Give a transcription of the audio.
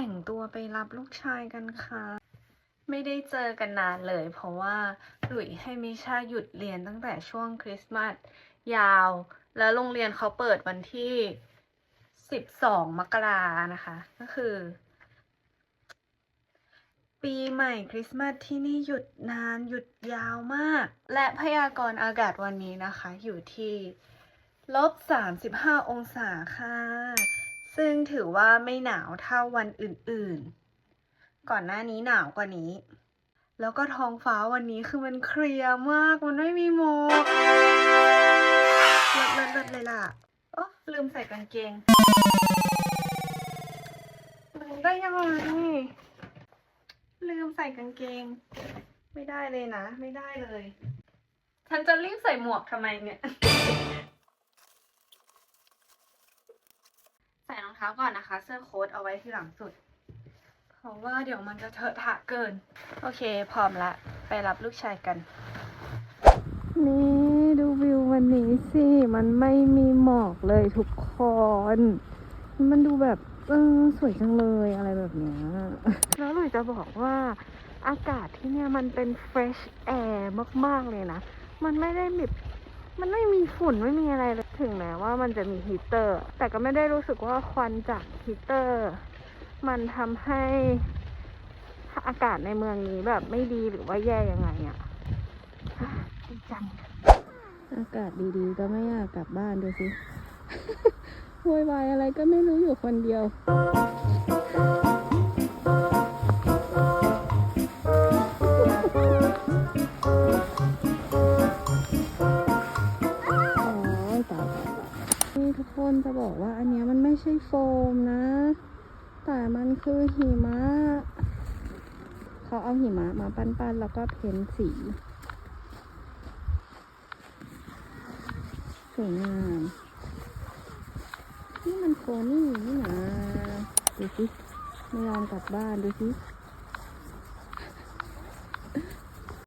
แต่งตัวไปรับลูกชายกันค่ะ ไม่ได้เจอกันนานเลย เพราะว่าหลุยให้มิชาหยุดเรียนตั้งแต่ช่วงคริสต์มาสยาว แล้วโรงเรียนเขาเปิดวันที่ 12 มกรานะคะ ก็คือ ปีใหม่คริสต์มาสที่นี่หยุดนานหยุดยาวมาก และพยากรณ์อากาศวันนี้นะคะ อยู่ที่ลบ 35 องศาค่ะ ซึ่งถือว่าไม่หนาวเท่าวันอื่นๆ ก่อนหน้านี้หนาวกว่านี้ แล้วก็ท้องฟ้าวันนี้คือมันเคลียร์มาก มันไม่มีหมอกเลิศเลิศเลยล่ะโอ้ลืมใส่กางเกงลืมได้ยังไงลืมใส่กางเกง ไม่ได้เลยนะ ไม่ได้เลย ฉันจะรีบใส่หมวกทำไมเนี่ย ใส่รอง เท้าก่อนนะคะ เสื้อโค้ทเอาไว้ที่หลังสุด เพราะว่าเดี๋ยวมันจะเถอะทะเกิน โอเค พร้อมละ ไปรับลูกชายกัน นี่ดูวิววันนี้สิ มันไม่มีหมอกเลยทุกคน มันดูแบบ เออสวยจังเลยอะไรแบบเนี้ยแล้วหลุยจะบอกว่าอากาศที่เนี่ยมันเป็น fresh air มาก ๆ เลยนะ มันไม่ได้แบบมันไม่มีฝุ่นไม่มีอะไรเลย ถึงแม้ว่ามันจะมีฮีเตอร์ แต่ก็ไม่ได้รู้สึกว่าควันจากฮีเตอร์ มันทำให้อากาศในเมืองนี้แบบไม่ดีหรือว่าแย่ยังไงอะดีจังอากาศดีๆ ก็ไม่อยากกลับบ้านดูสิโวยวายอะไรก็ไม่รู้อยู่คนเดียว คนจะบอกว่าอันนี้มันไม่ใช่โฟมนะ แต่มันคือหิมะ เขาเอาหิมะมาปั้นๆ แล้วก็เพ้นสีสวยงามนี่มันโคนี่นี่นะดูสิไม่ยอมกลับบ้านดูสิ